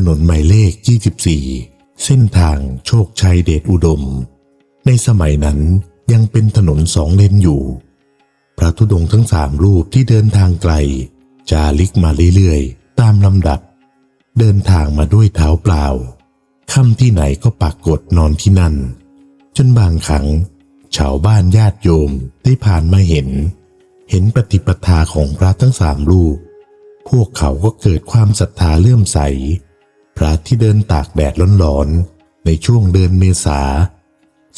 ถนนหมายเลข 24 เส้นทางโชคชัยเดชอุดม ในสมัยนั้นยังเป็นถนนสองเลนอยู่ พระธุดงทั้งสามรูปที่เดินทางไกล จาริกมาเรื่อยๆ ตามลำดับ เดินทางมาด้วยเท้าเปล่าค่ำที่ไหนก็ปากกดนอนที่นั่น จนบางครั้งชาวบ้านญาติโยมได้ผ่านมาเห็น เห็นปฏิปทาของพระทั้งสามรูป พวกเขาก็เกิดความศรัทธาเลื่อมใส พระที่เดินตากแดดร้อนๆ ในช่วงเดือนเมษา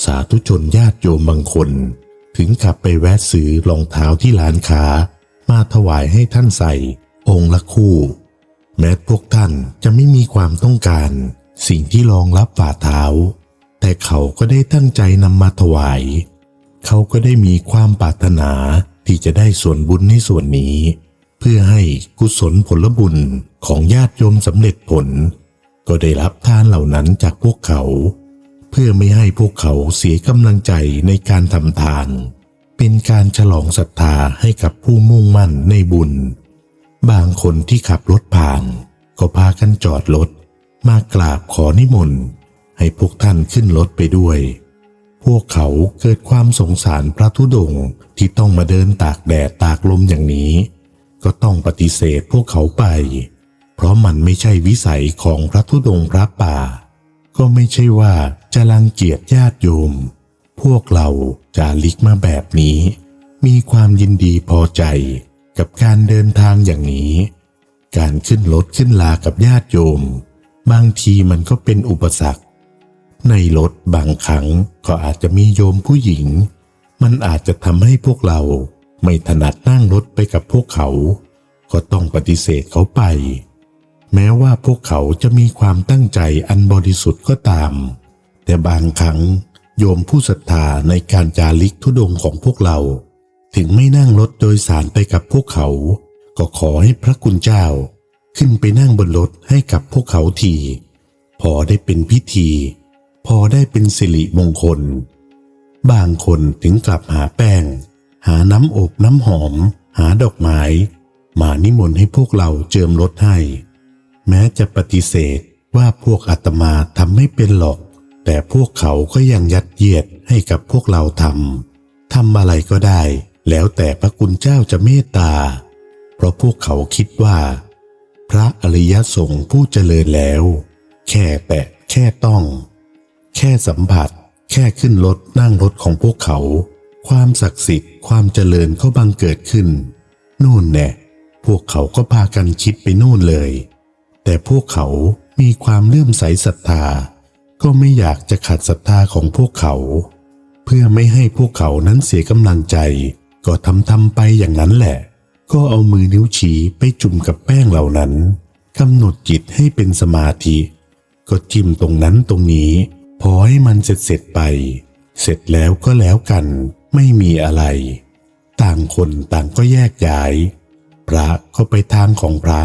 สาธุชนญาติโยมบางคน ถึงขับไปแวะซื้อรองเท้าที่ร้านค้า มาถวายให้ท่านใส่องค์ละคู่ แม้พวกท่านจะไม่มีความต้องการ สิ่งที่รองรับฝ่าเท้า แต่เขาก็ได้ตั้งใจนำมาถวาย เขาก็ได้มีความปรารถนาที่จะได้ส่วนบุญในส่วนนี้ เพื่อให้กุศลผลบุญของญาติโยมสำเร็จผล ก็ได้รับทานเหล่านั้นจากพวกเขา เพื่อไม่ให้พวกเขาเสียกำลังใจในการทำทาน เป็นการฉลองศรัทธาให้กับผู้มุ่งมั่นในบุญ บางคนที่ขับรถผ่าน ก็พากันจอดรถมากราบขอนิมนต์ให้พวกท่านขึ้นรถไปด้วย พวกเขาเกิดความสงสารพระธุดงค์ที่ต้องมาเดินตากแดดตากลมอย่างนี้ ก็ต้องปฏิเสธพวกเขาไป เพราะมันไม่ใช่วิสัยของพระธุดงค์พระป่า ก็ไม่ใช่ว่าจะรังเกียจญาติโยม พวกเราจะลิกมาแบบนี้ มีความยินดีพอใจกับการเดินทางอย่างนี้ การขึ้นรถขึ้นลากับญาติโยม บางทีมันก็เป็นอุปสรรค ในรถบางครั้งก็อาจจะมีโยมผู้หญิง มันอาจจะทำให้พวกเราไม่ถนัดนั่งรถไปกับพวกเขา ก็ต้องปฏิเสธเขาไป แม้ว่าพวกเขาจะมีความตั้งใจอันบริสุทธิ์ก็ตาม แต่บางครั้งโยมผู้ศรัทธาในการจาริกธุดงค์ของพวกเรา ถึงไม่นั่งรถโดยสารไปกับพวกเขา ก็ขอให้พระคุณเจ้า ขึ้นไปนั่งบนรถให้กับพวกเขาทีพอได้เป็นพิธี พอได้เป็นสิริมงคล บางคนถึงกลับหาแป้ง หาน้ำอบน้ำหอม หาดอกไม้ มานิมนต์ให้พวกเราเจิมรถให้ แม้จะปฏิเสธว่าพวกอาตมาทำไม่เป็นหรอก แต่พวกเขาก็ยังยัดเยียดให้กับพวกเราทำทำอะไรก็ได้ แล้วแต่พระคุณเจ้าจะเมตตา เพราะพวกเขาคิดว่า พระอริยสงฆ์ผู้เจริญแล้ว แค่แตะแค่ต้อง แค่สัมผัส แค่ขึ้นรถนั่งรถของพวกเขา ความศักดิ์สิทธิ์ความเจริญก็บังเกิดขึ้น นู่นแน่พวกเขาก็พากันคิดไปนู่นเลย แต่พวกเขามีความเลื่อมใสศรัทธา ก็ไม่อยากจะขัดศรัทธาของพวกเขา เพื่อไม่ให้พวกเขานั้นเสียกำลังใจ ก็ทำทำไปอย่างนั้นแหละ ก็เอามือนิ้วชี้ไปจุ่มกับแป้งเหล่านั้นกำหนดจิตให้เป็นสมาธิ ก็จิ้มตรงนั้นตรงนี้ พอให้มันเสร็จเสร็จไป เสร็จแล้วก็แล้วกันไม่มีอะไร ต่างคนต่างก็แยกย้าย พระก็ไปทางของพระ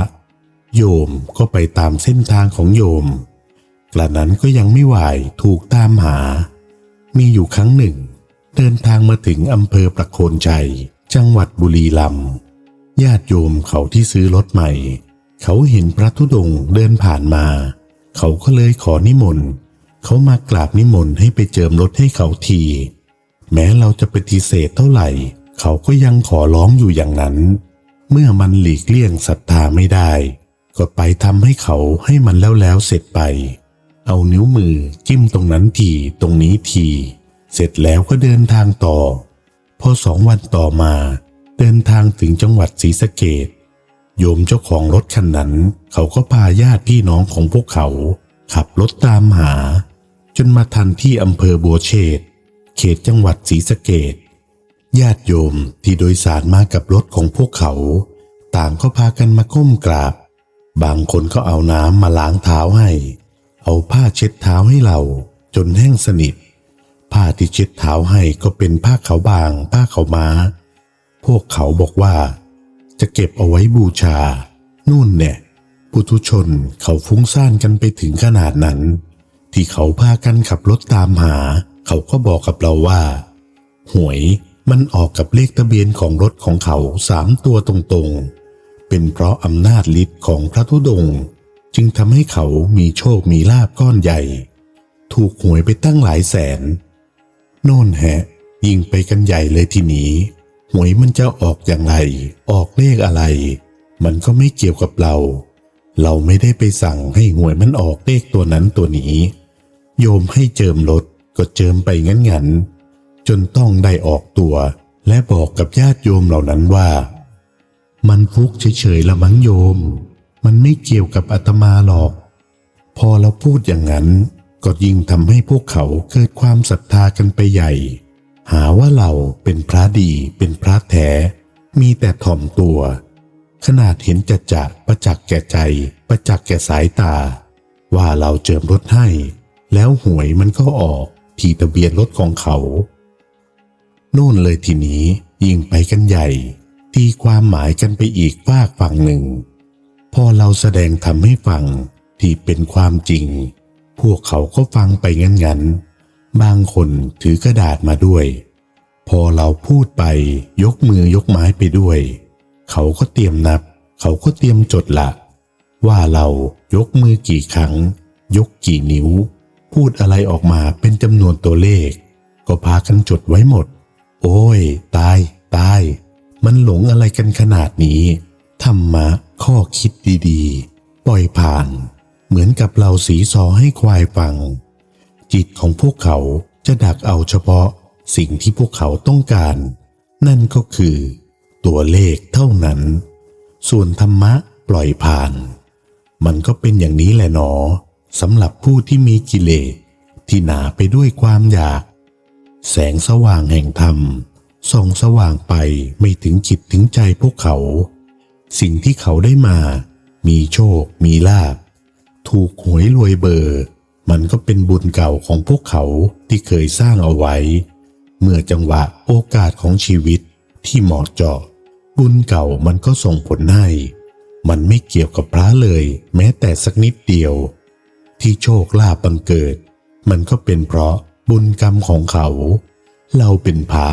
โยมก็ไปตามเส้นทางของโยม กระนั้นก็ยังไม่ไหวถูกตามหา มีอยู่ครั้งหนึ่ง เดินทางมาถึงอำเภอประโคนชัย จังหวัดบุรีรัมย์ญาติโยมเขาที่ซื้อรถใหม่ เขาเห็นพระธุดงค์เดินผ่านมา เขาก็เลยขอนิมนต์เขามากราบนิมนต์ให้ไปเจิมรถให้เขาที แม้เราจะปฏิเสธเท่าไหร่ เขาก็ยังขอร้องอยู่อย่างนั้น เมื่อมันหลีกเลี่ยงศรัทธาไม่ได้ ก็ไปทำให้เขาให้มันแล้วแล้วเสร็จไป เอานิ้วมือจิ้มตรงนั้นทีตรงนี้ที เสร็จแล้วก็เดินทางต่อ พอสองวันต่อมา เดินทางถึงจังหวัดศรีสะเกดโยมเจ้าของรถคันนั้น เขาก็พาญาติพี่น้องของพวกเขา ขับรถตามหา จนมาทันที่อำเภอบัวเชษเขตจังหวัดศรีสะเกดญาติโยมที่โดยสารมากับรถของพวกเขา ต่างก็พากันมาก้มกราบ บางคนก็เอาน้ำมาล้างเท้าให้ เอาผ้าเช็ดเท้าให้เรา จนแห้งสนิท ผ้าที่เช็ดเท้าให้ก็เป็นผ้าขาวบาง ผ้าขาวม้า พวกเขาบอกว่า จะเก็บเอาไว้บูชา นู่นเนี่ยปุถุชนเขาฟุ้งซ่านกันไปถึงขนาดนั้น ที่เขาพากันขับรถตามหา เขาก็บอกกับเราว่า หวยมันออกกับเลขทะเบียนของรถของเขาสามตัวตรงๆ เป็นเพราะอำนาจฤทธิ์ของพระธุดงค์จึงทำให้เขามีโชคมีลาบก้อนใหญ่ ถูกหวยไปตั้งหลายแสน โน่นแฮะ ยิ่งไปกันใหญ่เลยทีนี้ หวยมันจะออกอย่างไร ออกเลขอะไร มันก็ไม่เกี่ยวกับเรา เราไม่ได้ไปสั่งให้หวยมันออกเลขตัวนั้นตัวนี้ โยมให้เจิมรถก็เจิมไปงั้นๆจนต้องได้ออกตัว และบอกกับญาติโยมเหล่านั้นว่า มันฟุกเฉยๆละมั้งโยม มันไม่เกี่ยวกับอาตมาหรอก พอเราพูดอย่างนั้นก็ยิ่งทำให้พวกเขาเกิดความศรัทธากันไปใหญ่ หาว่าเราเป็นพระดีเป็นพระแท้ มีแต่ถ่อมตัว ขนาดเห็นจัดจะประจักษ์แก่ใจ ประจักษ์แก่สายตา ว่าเราเจิมรถให้ แล้วหวยมันก็ออกที่ทะเบียนรถของเขา โน่นเลยทีนี้ยิ่งไปกันใหญ่ ตีความหมายกันไปอีกฝากฝั่งหนึ่ง พอเราแสดงทำให้ฟังที่เป็นความจริง พวกเขาก็ฟังไปงั้นๆ บางคนถือกระดาษมาด้วย พอเราพูดไปยกมือยกไม้ไปด้วย เขาก็เตรียมนับ เขาก็เตรียมจดละ ว่าเรายกมือกี่ครั้ง ยกกี่นิ้ว พูดอะไรออกมาเป็นจำนวนตัวเลข ก็พากันจดไว้หมด โอ้ย ตาย ตาย มันหลงอะไรกันขนาดนี้ ธรรมะข้อคิดดีๆ ปล่อยผ่าน เหมือนกับเราสีซอให้ควายฟัง จิตของพวกเขาจะดักเอาเฉพาะสิ่งที่พวกเขาต้องการ นั่นก็คือ ตัวเลขเท่านั้น ส่วนธรรมะปล่อยผ่าน มันก็เป็นอย่างนี้แหละหนอสำหรับผู้ที่มีกิเลสที่หนาไปด้วยความอยาก แสงสว่างแห่งธรรม ส่องสว่างไปไม่ถึงจิตถึงใจพวกเขา สิ่งที่เขาได้มา มีโชค มีลาภถูกหวยรวยเบอร์ มันก็เป็นบุญเก่าของพวกเขาที่เคยสร้างเอาไว้ เมื่อจังหวะโอกาสของชีวิตที่เหมาะเจาะ บุญเก่ามันก็ส่งผลให้มันไม่เกี่ยวกับพระเลย แม้แต่สักนิดเดียว ที่โชคลาภบังเกิด มันก็เป็นเพราะบุญกรรมของเขา เราเป็นพระ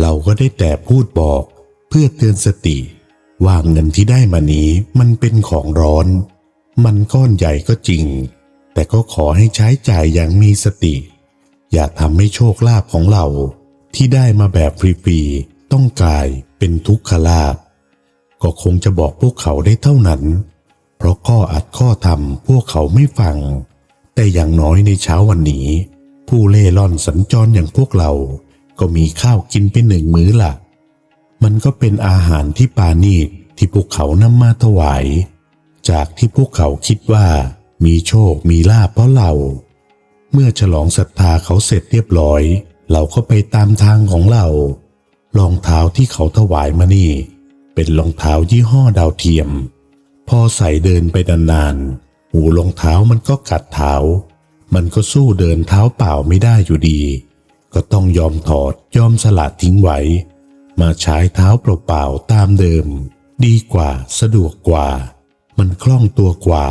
เราก็ได้แต่พูดบอกเพื่อเตือนสติ ว่าเงินที่ได้มานี้มันเป็นของร้อน มันก้อนใหญ่ก็จริง แต่ก็ขอให้ใช้จ่ายอย่างมีสติ อย่าทำให้โชคลาภของเรา ที่ได้มาแบบฟรีๆต้องกลายเป็นทุกขลาภก็คงจะบอกพวกเขาได้เท่านั้น เพราะข้ออัดข้อทำพวกเขาไม่ฟัง แต่อย่างน้อยในเช้าวันนี้ ผู้เล่ร่อนสัญจรอย่างพวกเรา ก็มีข้าวกินไปหนึ่งมื้อละมันก็เป็นอาหารที่ปานีตที่พวกเขานำมาถวาย จากที่พวกเขาคิดว่า มีโชคมีลาภเพราะเรา เมื่อฉลองศรัทธาเขาเสร็จเรียบร้อย เราก็ไปตามทางของเรา รองเท้าที่เขาถวายมานี่ เป็นรองเท้ายี่ห้อดาวเทียม พอใส่เดินไปนานๆหูรองเท้ามันก็กัดเท้า มันก็สู้เดินเท้าเปล่าไม่ได้อยู่ดี ก็ต้องยอมถอดยอมสลัดทิ้งไว้ มาใช้เท้าเปล่าๆตามเดิม ดีกว่าสะดวกกว่า มันคล่องตัวกว่า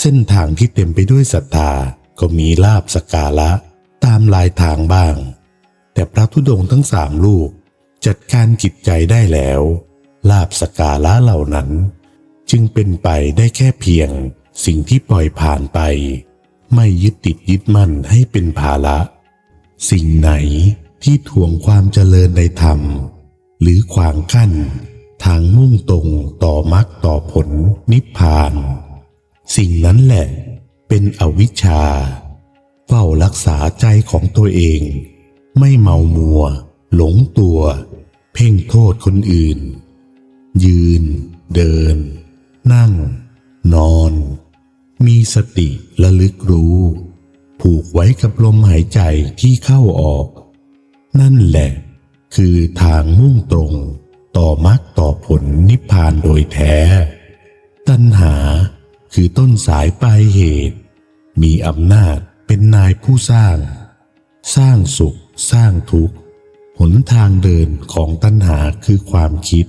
เส้นทางที่เต็มไปด้วยศรัทธาก็มีลาบสการะตามลายทางบ้าง แต่พระธุดงค์ทั้งสามลูกจัดการจิตใจได้แล้ว ลาบสการะเหล่านั้น จึงเป็นไปได้แค่เพียงสิ่งที่ปล่อยผ่านไป ไม่ยึดติดยึดมั่นให้เป็นภาระ สิ่งไหนที่ทวงความเจริญในธรรม หรือขวางกั้น ทางมุ่งตรงต่อมรรคต่อผลนิพพาน สิ่งนั้นแหละเป็นอวิชชา เฝ้ารักษาใจของตัวเอง ไม่เมามัว หลงตัว เพ่งโทษคนอื่น ยืน เดิน นั่ง นอน มีสติระลึกรู้ ผูกไว้กับลมหายใจที่เข้าออก นั่นแหละ คือทางมุ่งตรง ต่อมรรคต่อผลนิพพานโดยแท้ ตัณหาคือต้นสายปลายเหตุ มีอำนาจเป็นนายผู้สร้าง สร้างสุขสร้างทุกข์ หนทางเดินของตัณหาคือความคิด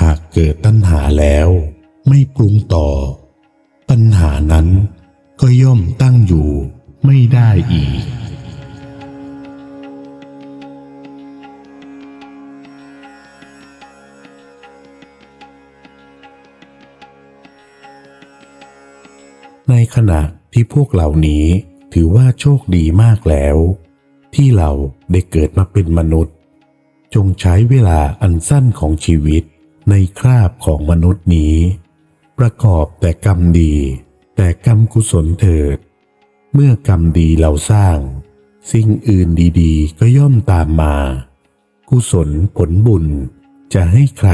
หากเกิดตัณหาแล้วไม่ปรุงต่อ ปัญหานั้นก็ย่อมตั้งอยู่ ไม่ได้อีก ในขณะที่พวกเหล่านี้ถือว่าโชคดีมากแล้ว ที่เราได้เกิดมาเป็นมนุษย์ จงใช้เวลาอันสั้นของชีวิตในคราบของมนุษย์นี้ ประกอบแต่กรรมดี แต่กรรมกุศลเถิด เมื่อกรรมดีเราสร้าง สิ่งอื่นดีๆ ก็ย่อมตามมา กุศลผลบุญจะให้ใคร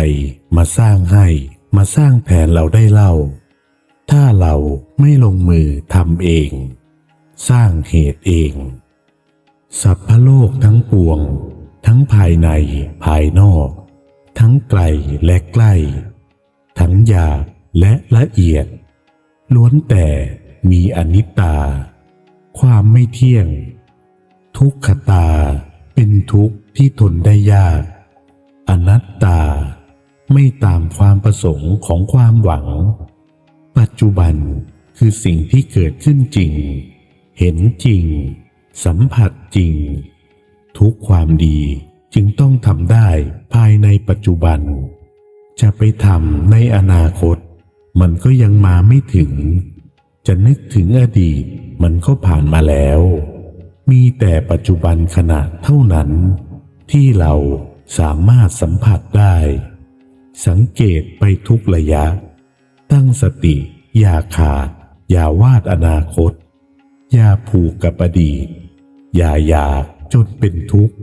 มาสร้างให้มาสร้างแทนเราได้เล่า ถ้าเราไม่ลงมือทำเอง สร้างเหตุเอง สัพพโลกทั้งปวง ทั้งภายในภายนอก ทั้งไกลและใกล้ ทั้งหยาบและละเอียด ล้วนแต่มีอนิจตา ความไม่เที่ยง ทุกขตาเป็นทุกข์ที่ทนได้ยาก อนัตตาไม่ตามความประสงค์ของความหวัง ปัจจุบันคือสิ่งที่เกิดขึ้นจริง เห็นจริง สัมผัสจริง ทุกความดีจึงต้องทำได้ภายในปัจจุบัน จะไปทำในอนาคต มันก็ยังมาไม่ถึง จะนึกถึงอดีตมันก็ผ่านมาแล้ว มีแต่ปัจจุบันขณะเท่านั้น ที่เราสามารถสัมผัสได้ สังเกตไปทุกระยะ ตั้งสติ อย่าขาด อย่าวาดอนาคต อย่าผูกกับอดีต อย่าอยากจนเป็นทุกข์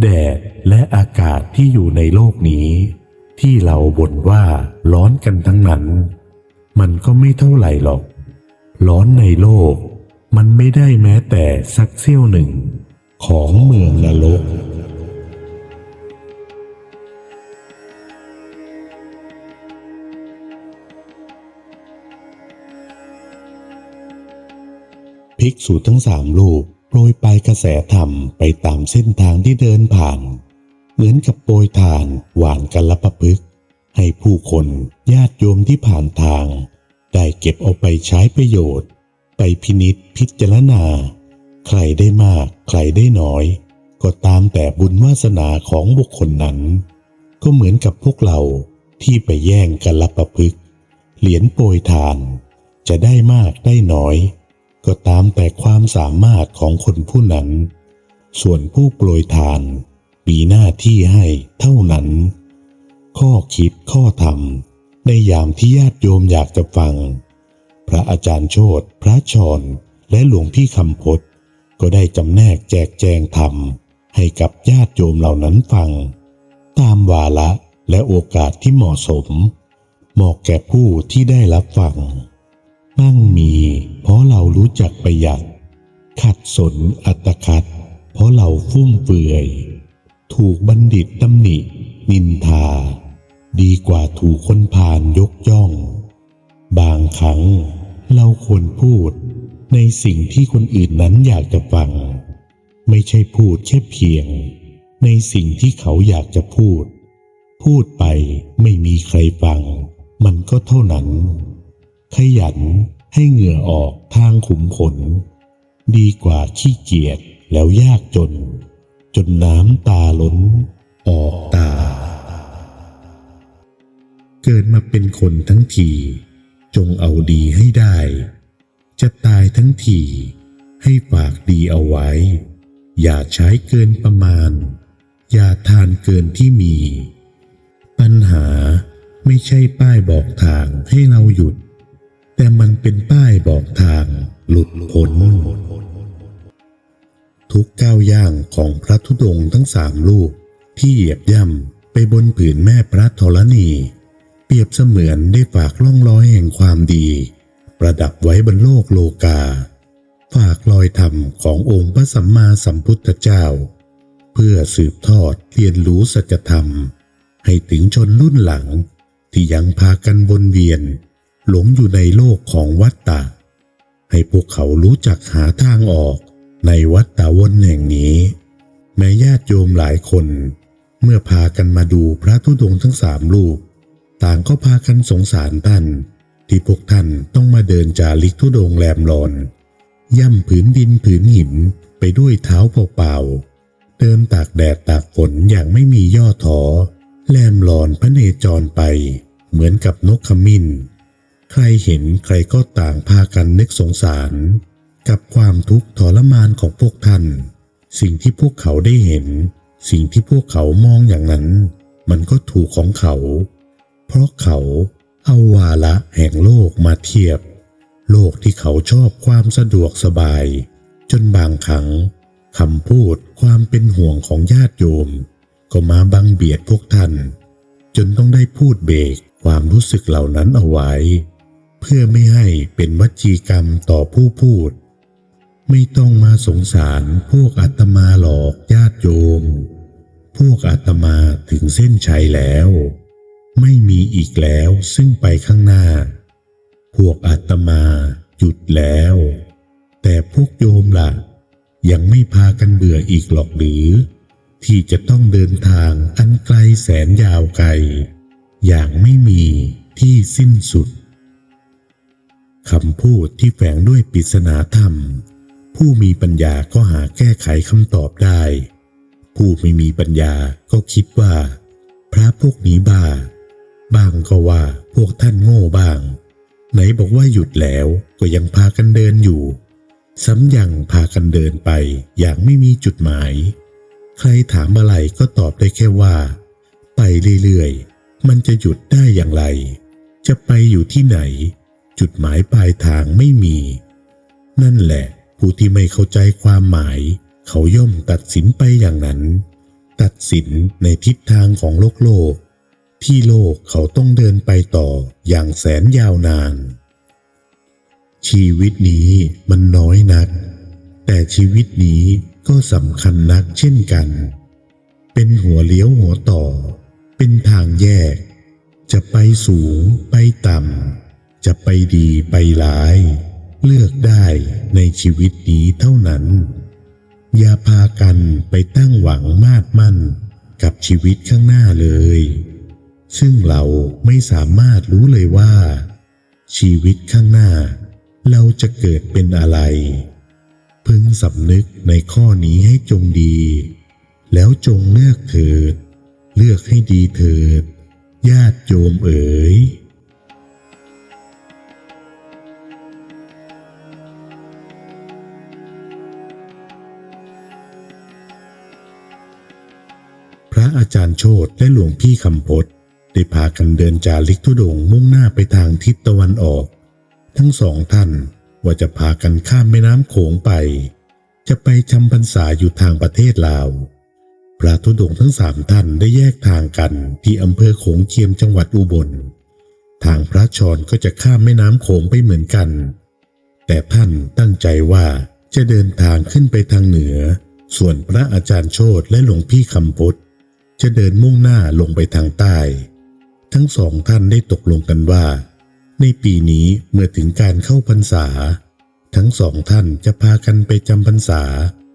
แดดและอากาศที่อยู่ในโลกนี้ ที่เราบ่นว่าร้อนกันทั้งนั้น มันก็ไม่เท่าไหร่หรอก ร้อนในโลก มันไม่ได้แม้แต่สักเสี้ยวหนึ่ง ของเมืองนรกภิกษุทั้งสามรูปโปรยปลายกระแสธรรมไปตามเส้นทางที่เดินผ่าน เหมือนกับโปรยทานหวานกันละประพฤกษ์ให้ผู้คนญาติโยมที่ผ่านทาง ได้เก็บเอาไปใช้ประโยชน์ ไปพินิษพิจารณา ใครได้มาก ใครได้น้อย ก็ตามแต่บุญวาสนาของบุคคลนั้น ก็เหมือนกับพวกเราที่ไปแย่งกันละประพฤกษ์เหรียญโปรยทาน จะได้มากได้น้อย ก็ตามแต่ความสามารถของคนผู้นั้น ส่วนผู้โปรยทาน มีหน้าที่ให้เท่านั้น ข้อคิดข้อธรรม ในยามที่ญาติโยมอยากจะฟัง พระอาจารย์โชตพระชรและหลวงพี่คำพดก็ได้จำแนกแจกแจงธรรมให้กับญาติโยมเหล่านั้นฟัง ตามวาระและโอกาสที่เหมาะสม เหมาะแก่ผู้ที่ได้รับฟัง มั่งมีเพราะเรารู้จักประหยัด ขัดสนอัตคัดเพราะเราฟุ่มเฟือย ถูกบัณฑิตตำหนินินทา ดีกว่าถูกคนพาลยกย่อง บางครั้งเราควรพูดในสิ่งที่คนอื่นนั้นอยากจะฟัง ไม่ใช่พูดแค่เพียง ในสิ่งที่เขาอยากจะพูด พูดไปไม่มีใครฟัง มันก็เท่านั้น ขยันให้เหงื่อออกทางขุมขน ดีกว่าขี้เกียจแล้วยากจน จนน้ำตาล้น ออกตา เกิดมาเป็นคนทั้งที จงเอาดีให้ได้ จะตายทั้งที ให้ฝากดีเอาไว้ อย่าใช้เกินประมาณ อย่าทานเกินที่มี ปัญหาไม่ใช่ป้ายบอกทางให้เราหยุด แต่มันเป็นป้ายบอกทางหลุดพ้นทุกก้าวย่างของพระธุดงค์ทั้งสามลูกที่เหยียบย่ำไปบนผืนแม่พระธรณี เปรียบเสมือนได้ฝากล่องรอยแห่งความดี ประดับไว้บนโลกโลกา ฝากรอยธรรมขององค์พระสัมมาสัมพุทธเจ้า เพื่อสืบทอดเรียนรู้สัจธรรม ให้ถึงชนรุ่นหลังที่ยังพากันวนเวียน หลงอยู่ในโลกของวัฏฏะให้พวกเขารู้จักหาทางออกในวัฏฏะวนแห่งนี้ แม้ญาติโยมหลายคน เมื่อพากันมาดูพระธุดงค์ทั้งสามรูป ต่างก็พากันสงสารท่าน ที่พวกท่านต้องมาเดินจาริกธุดงแรมรอน ย่ำผืนดินผืนหินไปด้วยเท้าเปล่าๆเดินตากแดดตากฝนอย่างไม่มีย่อท้อแลมหลอนพระเนจรไป เหมือนกับนกขมิ้น ใครเห็นใครก็ต่างพากันนึกสงสาร กับความทุกข์ทรมานของพวกท่าน สิ่งที่พวกเขาได้เห็น สิ่งที่พวกเขามองอย่างนั้น มันก็ถูกของเขา เพราะเขาเอาวาระแห่งโลกมาเทียบ โลกที่เขาชอบความสะดวกสบาย จนบางครั้งคำพูดความเป็นห่วงของญาติโยม ก็มาบังเบียดพวกท่าน จนต้องได้พูดเบรกความรู้สึกเหล่านั้นเอาไว้ เพื่อไม่ให้เป็นวจีกรรมต่อผู้พูด ไม่ต้องมาสงสารพวกอาตมาหลอกญาติโยม พวกอาตมาถึงเส้นชัยแล้ว ไม่มีอีกแล้วซึ่งไปข้างหน้า พวกอาตมาหยุดแล้ว แต่พวกโยมล่ะ ยังไม่พากันเบื่ออีกหรอกหรือ ที่จะต้องเดินทางอันไกลแสนยาวไกล อย่างไม่มีที่สิ้นสุดคำพูดที่แฝงด้วยปริศนาธรรม ผู้มีปัญญาก็หาแก้ไขคำตอบได้ ผู้ไม่มีปัญญาก็คิดว่า พระพวกนี้บ้า บ้างก็ว่าพวกท่านโง่บ้าง ไหนบอกว่าหยุดแล้วก็ยังพากันเดินอยู่ ซ้ำยังพากันเดินไปอย่างไม่มีจุดหมาย ใครถามอะไรก็ตอบได้แค่ว่า ไปเรื่อยๆ มันจะหยุดได้อย่างไร จะไปอยู่ที่ไหน จุดหมายปลายทางไม่มี นั่นแหละ ผู้ที่ไม่เข้าใจความหมาย เขาย่อมตัดสินไปอย่างนั้น ตัดสินในทิศทางของโลกโลก ที่โลกเขาต้องเดินไปต่ออย่างแสนยาวนาน ชีวิตนี้มันน้อยนัก แต่ชีวิตนี้ก็สำคัญนักเช่นกัน เป็นหัวเลี้ยวหัวต่อ เป็นทางแยก จะไปสูงไปต่ำ จะไปดีไปร้าย เลือกได้ในชีวิตนี้เท่านั้น อย่าพากันไปตั้งหวังมาดมั่นกับชีวิตข้างหน้าเลย ซึ่งเราไม่สามารถรู้เลยว่า ชีวิตข้างหน้า เราจะเกิดเป็นอะไร พึงสำนึกในข้อนี้ให้จงดี แล้วจงเลือกเถิด เลือกให้ดีเถิด ญาติโยมเอ๋ยพระอาจารย์โชตและหลวงพี่คำพด ได้พากันเดินจาริกธุดงมุ่งหน้าไปทางทิศตะวันออก ทั้งสองท่านว่าจะพากันข้ามแม่น้ำโขงไป จะไปจำพรรษาอยู่ทางประเทศลาว พระธุดงทั้งสามท่านได้แยกทางกันที่อำเภอโขงเจียมจังหวัดอุบล ทางพระชรก็จะข้ามแม่น้ำโขงไปเหมือนกัน แต่ท่านตั้งใจว่าจะเดินทางขึ้นไปทางเหนือ ส่วนพระอาจารย์โชตและหลวงพี่คำพดจะเดินมุ่งหน้าลงไปทางใต้ ทั้งสองท่านได้ตกลงกันว่า ในปีนี้เมื่อถึงการเข้าพรรษา ทั้งสองท่านจะพากันไปจำพรรษา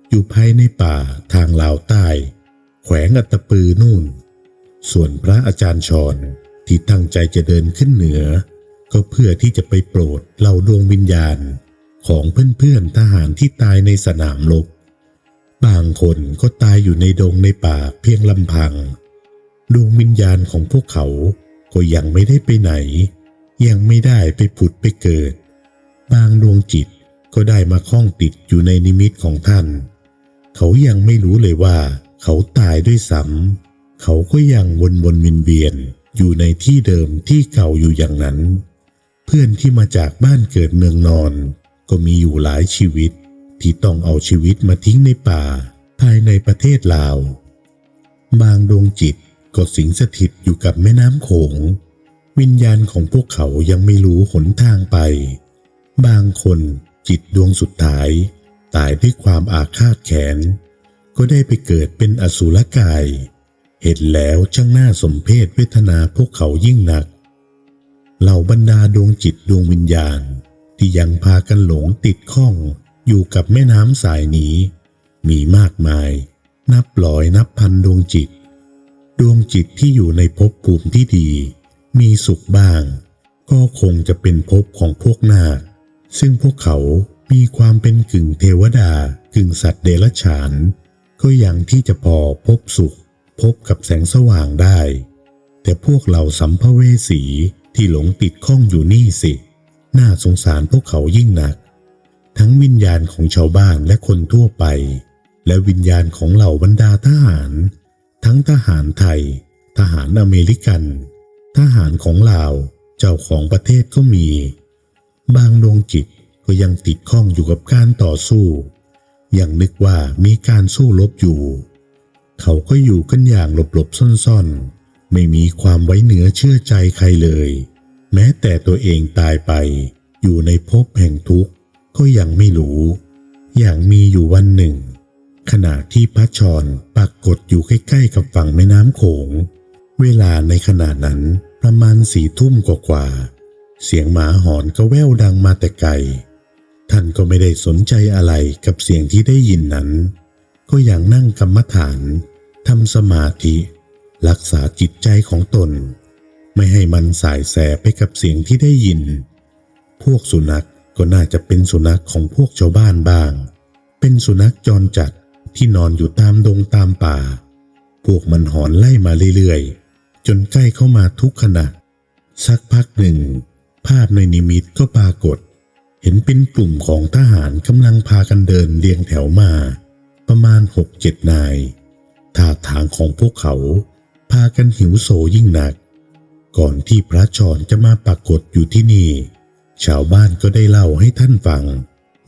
อยู่ภายในป่าทางลาวใต้ แขวงอัตปือนู่น ส่วนพระอาจารย์ชรที่ตั้งใจจะเดินขึ้นเหนือ ก็เพื่อที่จะไปโปรดเหล่าดวงวิญญาณของเพื่อนๆทหารที่ตายในสนามรบบางคนก็ตายอยู่ในดงในป่าเพียงลำพัง ดวงวิญญาณของพวกเขา ก็ยังไม่ได้ไปไหน ยังไม่ได้ไปผุดไปเกิด บางดวงจิตก็ได้มาคล้องติดอยู่ในนิมิตของท่าน เขายังไม่รู้เลยว่า เขาตายด้วยซ้ำเขาก็ยังวนวนวินเวียนอยู่ในที่เดิมที่เก่าอยู่อย่างนั้น เพื่อนที่มาจากบ้านเกิดเมืองนอน ก็มีอยู่หลายชีวิต ที่ต้องเอาชีวิตมาทิ้งในป่า ภายในประเทศลาว บางดวงจิต ก็สิงสถิตอยู่กับแม่น้ำโขง วิญญาณของพวกเขายังไม่รู้หนทางไป บางคนจิตดวงสุดท้าย ตายด้วยความอาฆาตแค้นก็ได้ไปเกิดเป็นอสุรกาย เห็นแล้วช่างน่าสมเพชเวทนาพวกเขายิ่งหนัก เหล่าบรรดาดวงจิตดวงวิญญาณที่ยังพากันหลงติดข้องอยู่กับแม่น้ำสายนี้ มีมากมาย นับร้อยนับพันดวงจิต ดวงจิตที่อยู่ในภพภูมิที่ดี มีสุขบ้าง ก็คงจะเป็นภพของพวกนาคซึ่งพวกเขามีความเป็นกึ่งเทวดากึ่งสัตว์เดรัจฉาน ก็ยังที่จะพอพบสุข พบกับแสงสว่างได้ แต่พวกเราสัมภเวสีที่หลงติดข้องอยู่นี่สิ น่าสงสารพวกเขายิ่งหนัก ทั้งวิญญาณของชาวบ้านและคนทั่วไป และวิญญาณของเหล่าบรรดาทหาร ทั้งทหารไทย ทหารอเมริกัน ทหารของลาว เจ้าของประเทศก็มี บางดวงจิตก็ยังติดข้องอยู่กับการต่อสู้ ยังนึกว่ามีการสู้รบอยู่ เขาก็อยู่กันอย่างหลบๆซ่อนๆ ไม่มีความไว้เหนือเชื่อใจใครเลย แม้แต่ตัวเองตายไป อยู่ในภพแห่งทุกข์ก็ยังไม่รู้ อย่างมีอยู่วันหนึ่ง ขณะที่พระชรปรากฏอยู่ใกล้ๆกับฝั่งแม่น้ำโขง เวลาในขณะนั้นประมาณสี่ทุ่มกว่าๆเสียงหมาหอนก็แว่วดังมาแต่ไกล ท่านก็ไม่ได้สนใจอะไรกับเสียงที่ได้ยินนั้น ก็ยังนั่งกรรมฐานทำสมาธิ รักษาจิตใจของตน ไม่ให้มันสายแสไปกับเสียงที่ได้ยิน พวกสุนัขก็น่าจะเป็นสุนัขของพวกชาวบ้านบ้าง เป็นสุนัขจรจัด ที่นอนอยู่ตามดงตามป่า พวกมันหอนไล่มาเรื่อยๆ จนใกล้เข้ามาทุกขณะ สักพักหนึ่ง ภาพในนิมิตก็ปรากฏ เห็นเป็นกลุ่มของทหารกำลังพากันเดินเรียงแถวมา ประมาณหกเจ็ดนาย ท่าทางของพวกเขา พากันหิวโซยิ่งหนัก ก่อนที่พระชรจะมาปรากฏอยู่ที่นี่ ชาวบ้านก็ได้เล่าให้ท่านฟัง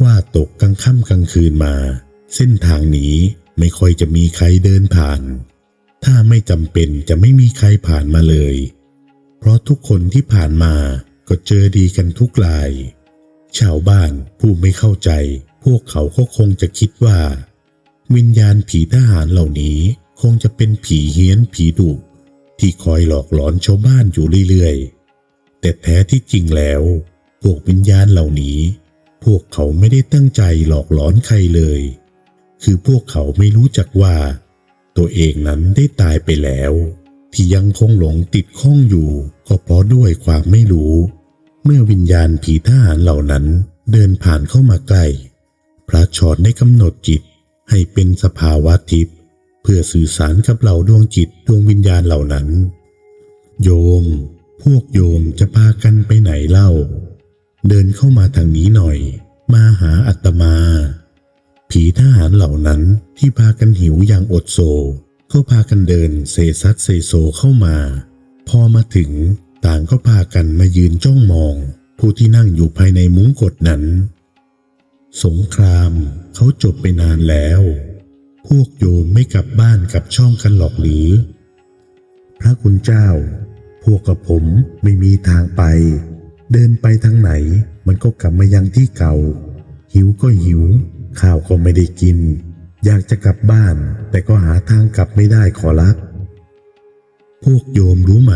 ว่าตกกลางค่ำกลางคืนมา เส้นทางนี้ไม่ค่อยจะมีใครเดินผ่าน ถ้าไม่จำเป็นจะไม่มีใครผ่านมาเลย เพราะทุกคนที่ผ่านมาก็เจอดีกันทุกราย ชาวบ้านผู้ไม่เข้าใจ พวกเขาก็คงจะคิดว่า วิญญาณผีทหารเหล่านี้คงจะเป็นผีเฮี้ยนผีดุที่คอยหลอกหลอนชาวบ้านอยู่เรื่อยๆ แต่แท้ที่จริงแล้ว พวกวิญญาณเหล่านี้ พวกเขาไม่ได้ตั้งใจหลอกหลอนใครเลย คือพวกเขาไม่รู้จักว่า ตัวเองนั้นได้ตายไปแล้ว ที่ยังคงหลงติดข้องอยู่ ก็เพราะด้วยความไม่รู้ เมื่อวิญญาณผีทหารเหล่านั้นเดินผ่านเข้ามาใกล้ พระชอนได้กำหนดจิตให้เป็นสภาวะทิพย์เพื่อสื่อสารกับเหล่าดวงจิตดวงวิญญาณเหล่านั้น โยม พวกโยมจะพากันไปไหนเล่า เดินเข้ามาทางนี้หน่อย มาหาอัตมา ผีทหารเหล่านั้นที่พากันหิวอย่างอดโซ ก็พากันเดินเซซัดเซโซเข้ามา พอมาถึงต่างก็พากันมายืนจ้องมอง ผู้ที่นั่งอยู่ภายในมุ้งกดนั้น สงครามเขาจบไปนานแล้ว พวกโยมไม่กลับบ้านกลับช่องกันหรอกหรือ พระคุณเจ้า พวกกับผมไม่มีทางไป เดินไปทางไหนมันก็กลับมายังที่เก่า หิวก็หิว ข้าวก็ไม่ได้กิน อยากจะกลับบ้าน แต่ก็หาทางกลับไม่ได้ขอรับ พวกโยมรู้ไหม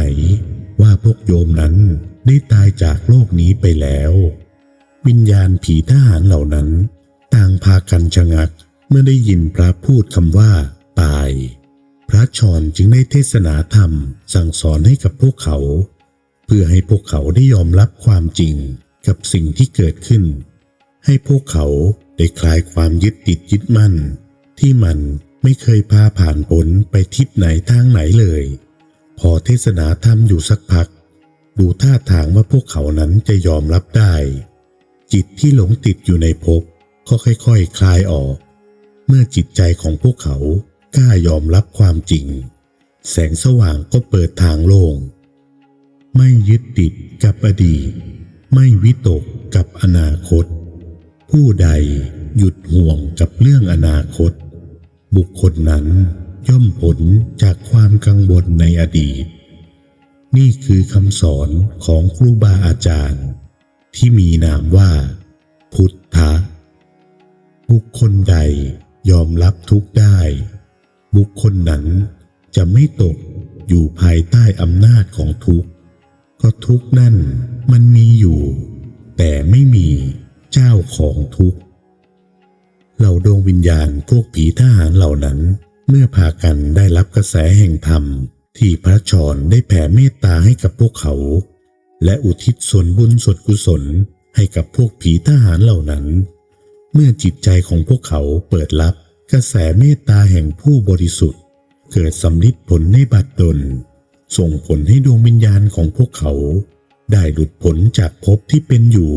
ว่าพวกโยมนั้นได้ตายจากโลกนี้ไปแล้ว วิญญาณผีทหารเหล่านั้น ต่างพากันชะงักเมื่อได้ยินพระพูดคำว่า ตาย พระชรจึงได้เทศนาธรรมสั่งสอนให้กับพวกเขา เพื่อให้พวกเขาได้ยอมรับความจริงกับสิ่งที่เกิดขึ้น ให้พวกเขา ได้คลายความยึดติดยึดมั่น ที่มันไม่เคยพาผ่านพ้นไปทิศไหนทางไหนเลย พอเทศนาธรรมอยู่สักพัก ดูท่าทางว่าพวกเขานั้นจะยอมรับได้ จิตที่หลงติดอยู่ในภพก็ค่อยๆคคลายออก เมื่อจิตใจของพวกเขากล้ายอมรับความจริง แสงสว่างก็เปิดทางโล่งไม่ยึดติดกับอดีต ไม่วิตกกับอนาคต ผู้ใดหยุดห่วงกับเรื่องอนาคต บุคคลนั้นย่อมผลจากความกังวลในอดีต นี่คือคำสอนของครูบาอาจารย์ ที่มีนามว่า พุทธะบุคคลใดยอมรับทุกได้ บุคคลนั้นจะไม่ตกอยู่ภายใต้อำนาจของทุกข์ก็ทุกนั่นมันมีอยู่ แต่ไม่มี เจ้าของทุกข์เหล่าดวงวิญญาณพวกผีทหารเหล่านั้น เมื่อพากันได้รับกระแสแห่งธรรม ที่พระชรได้แผ่เมตตาให้กับพวกเขา และอุทิศส่วนบุญส่วนกุศลให้กับพวกผีทหารเหล่านั้น เมื่อจิตใจของพวกเขาเปิดรับกระแสเมตตาแห่งผู้บริสุทธิ์ เกิดสำลิดผลในบัดดล ส่งผลให้ดวงวิญญาณของพวกเขา ได้หลุดพ้นจากภพที่เป็นอยู่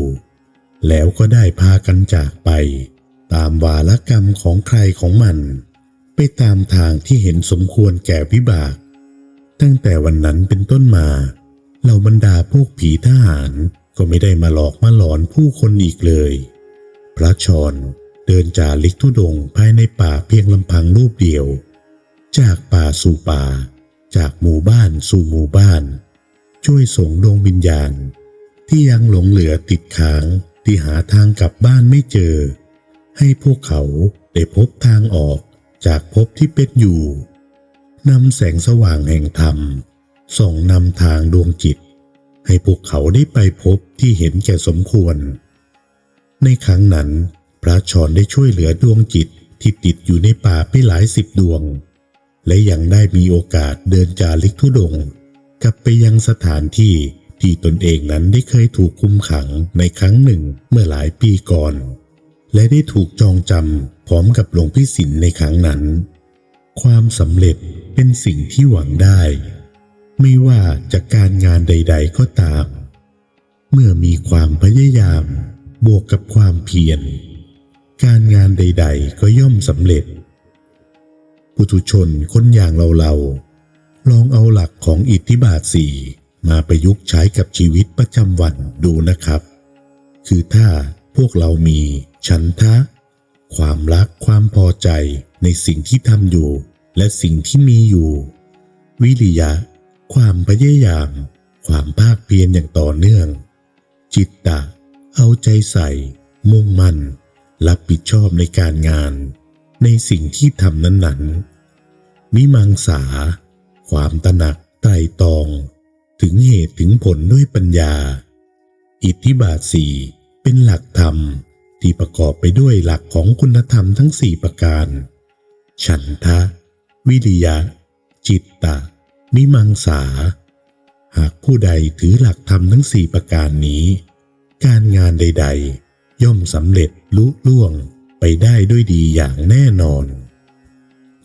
แล้วก็ได้พากันจากไป ตามวาลกรรมของใครของมัน ไปตามทางที่เห็นสมควรแก่วิบาก ตั้งแต่วันนั้นเป็นต้นมาเหล่าบรรดาพวกผีทหารก็ไม่ได้มาหลอกมาหลอนผู้คนอีกเลย พระชรเดินจาริกทุดงภายในป่าเพียงลำพังรูปเดียว จากป่าสู่ป่า จากหมู่บ้านสู่หมู่บ้าน ช่วยส่งดวงวิญญาณ ที่ยังหลงเหลือติดค้าง ที่หาทางกลับบ้านไม่เจอ ให้พวกเขาได้พบทางออกจากภพที่เป็นอยู่นำแสงสว่างแห่งธรรม ส่องนำทางดวงจิต ให้พวกเขาได้ไปพบที่เห็นแก่สมควร ในครั้งนั้น พระชรได้ช่วยเหลือดวงจิตที่ติดอยู่ในป่าไปหลายสิบดวง และยังได้มีโอกาสเดินจาริกทุดง กลับไปยังสถานที่ ที่ตนเองนั้นได้เคยถูกคุมขังในครั้งหนึ่งเมื่อหลายปีก่อน และได้ถูกจองจำพร้อมกับหลวงพี่สินในครั้งนั้น ความสำเร็จเป็นสิ่งที่หวังได้ ไม่ว่าจากการงานใด ๆ ก็ตาม เมื่อมีความพยายาม บวกกับความเพียรการงานใด ๆ ก็ย่อมสำเร็จ ปุถุชนคนอย่างเราๆลองเอาหลักของอิทธิบาทสี่ มาประยุกต์ใช้กับชีวิตประจำวันดูนะครับ คือถ้าพวกเรามีฉันทะ ความรักความพอใจในสิ่งที่ทำอยู่ และสิ่งที่มีอยู่ วิริยะ ความพยายาม ความภาคเพียรอย่างต่อเนื่อง จิตตะ เอาใจใส่ มุ่งมั่น รับผิดชอบในการงาน ในสิ่งที่ทำนั้นๆมิมังสา ความตระหนักไตรตรอง ถึงเหตุถึงผลด้วยปัญญา อิทธิบาทสี่เป็นหลักธรรมที่ประกอบไปด้วยหลักของคุณธรรมทั้งสี่ประการ ฉันทะ วิริยะ จิตตะมิมังสา หากผู้ใดถือหลักธรรมทั้งสี่ประการนี้ การงานใด ๆ ย่อมสำเร็จลุล่วงไปได้ด้วยดีอย่างแน่นอน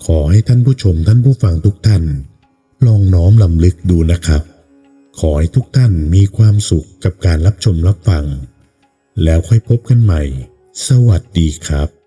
ขอให้ท่านผู้ชมท่านผู้ฟังทุกท่าน ลองน้อมลำลึกดูนะครับ ขอให้ทุกท่านมีความสุขกับการรับชมรับฟัง แล้วค่อยพบกันใหม่ สวัสดีครับ